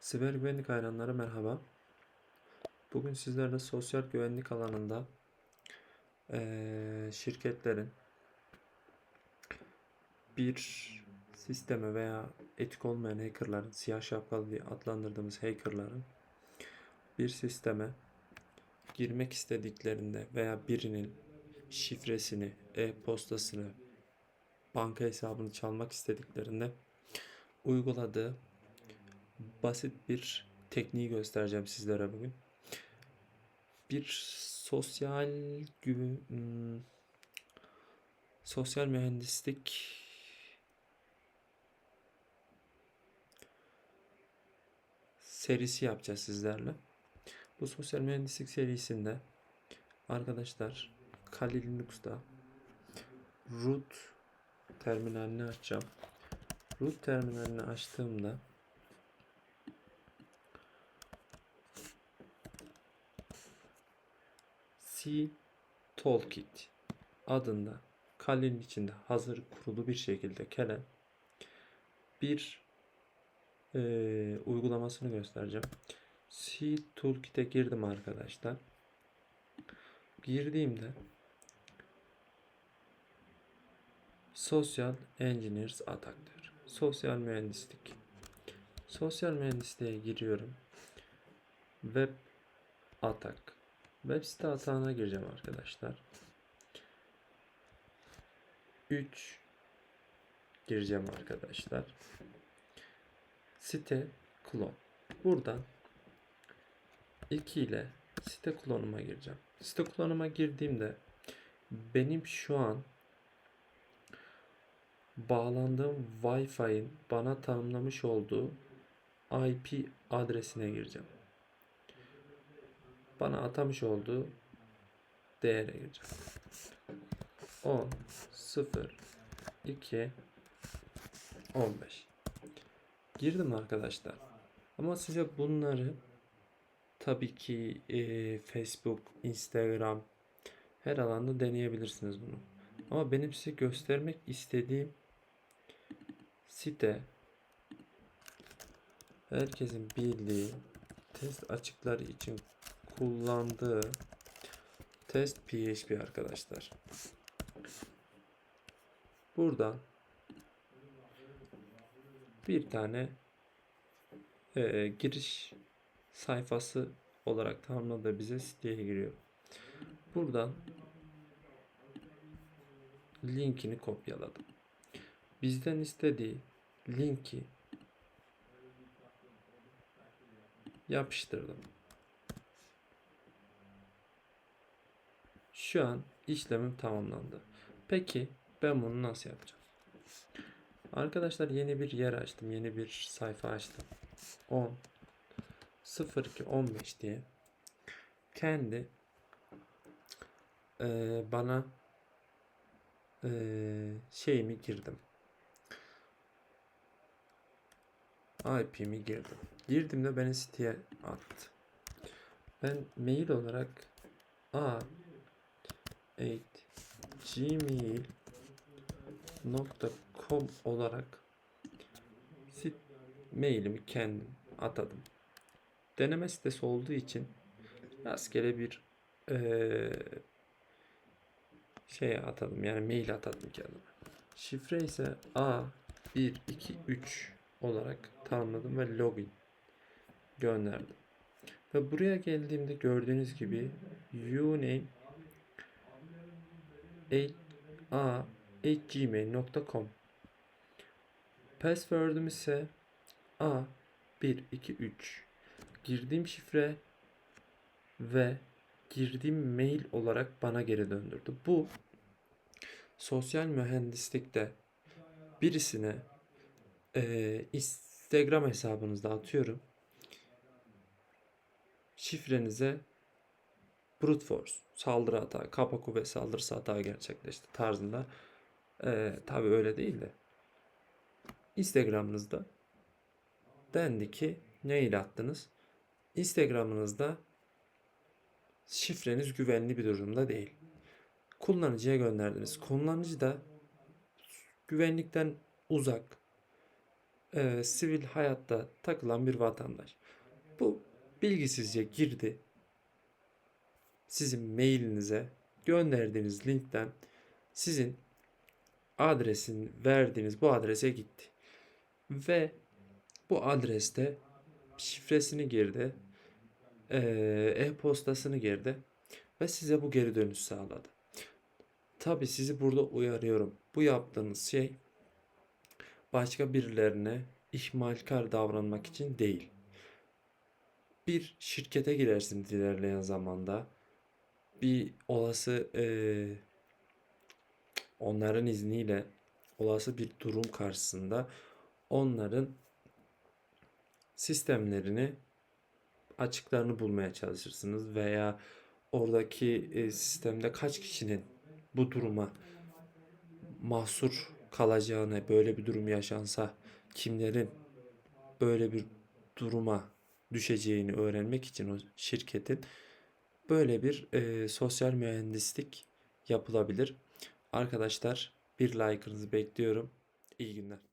Siber güvenlik hayranları merhaba. Bugün sizlerle sosyal güvenlik alanında şirketlerin bir sisteme veya etik olmayan hackerların, siyah şapkalı diye adlandırdığımız hackerların bir sisteme girmek istediklerinde veya birinin şifresini, e-postasını, banka hesabını çalmak istediklerinde uyguladığı basit bir tekniği göstereceğim sizlere bugün. Bir sosyal gibi hmm, sosyal mühendislik serisi yapacağız sizlerle. Bu sosyal mühendislik serisinde arkadaşlar Kali Linux'ta root terminalini açacağım. Root terminalini açtığımda C Toolkit adında Kali'nin içinde hazır kurulu bir şekilde gelen bir eee, uygulamasını göstereceğim. C Toolkit'e girdim arkadaşlar. Girdiğimde Sosyal Engineers diyor. Sosyal mühendislik. Sosyal mühendisliğe giriyorum. Web Attack. Web site atağına gireceğim arkadaşlar. 3 gireceğim arkadaşlar. Site klon. Buradan 2 ile site klonuma gireceğim. Site klonuma girdiğimde benim şu an bağlandığım Wi-Fi'nin bana tanımlamış olduğu IP adresine gireceğim. Bana atamış olduğu değere gireceğim. 10 0 2 15 Girdim arkadaşlar. Ama size bunları tabii ki e, Facebook, Instagram her alanda deneyebilirsiniz bunu. Ama benim size göstermek istediğim site herkesin bildiği test açıkları için kullandığı test PHP arkadaşlar. Buradan bir tane e, giriş sayfası olarak tanımladığı bize siteye giriyor. Buradan linkini kopyaladım. Bizden istediği linki yapıştırdım. Şu an işlemim tamamlandı. Peki ben bunu nasıl yapacağım? Arkadaşlar yeni bir yer açtım. Yeni bir sayfa açtım. 10 02 15 diye kendi eee, bana eee, şeyimi girdim. IP'mi girdim. Girdiğimde beni siteye attı. Ben mail olarak a 8 gmail.com olarak sit mailimi kendim atadım. Deneme sitesi olduğu için rastgele bir eee şeye atadım yani mail atadım kendime. Şifre ise A 1 2 3 olarak tanımladım ve login gönderdim. Ve buraya geldiğimde gördüğünüz gibi uname a gmail.com Password'um ise a 1 2 3 girdiğim şifre ve girdiğim mail olarak bana geri döndürdü. Bu sosyal mühendislikte birisine eee, Instagram hesabınızda atıyorum. Şifrenize brute force, saldırı hata, kapa kuvvet saldırısı hata gerçekleşti tarzında. Eee tabi öyle değil de. Instagram'ınızda dendi ki mail attınız. Instagram'ınızda şifreniz güvenli bir durumda değil. Kullanıcıya gönderdiniz. Kullanıcı da güvenlikten uzak, e, sivil hayatta takılan bir vatandaş. Bu bilgisizce girdi. Sizin mailinize gönderdiğiniz linkten sizin adresin verdiğiniz bu adrese gitti. Ve bu adreste şifresini girdi. e, E-postasını girdi. Ve size bu geri dönüş sağladı. Tabi sizi burada uyarıyorum. Bu yaptığınız şey başka birilerine ihmalkar davranmak için değil. Bir şirkete girersiniz ilerleyen zamanda. Bir olası eee, onların izniyle olası bir durum karşısında onların sistemlerini açıklarını bulmaya çalışırsınız veya oradaki e, sistemde kaç kişinin bu duruma mahsur kalacağını böyle bir durum yaşansa kimlerin böyle bir duruma düşeceğini öğrenmek için o şirketin böyle bir e, sosyal mühendislik yapılabilir. Arkadaşlar bir like'ınızı bekliyorum. İyi günler.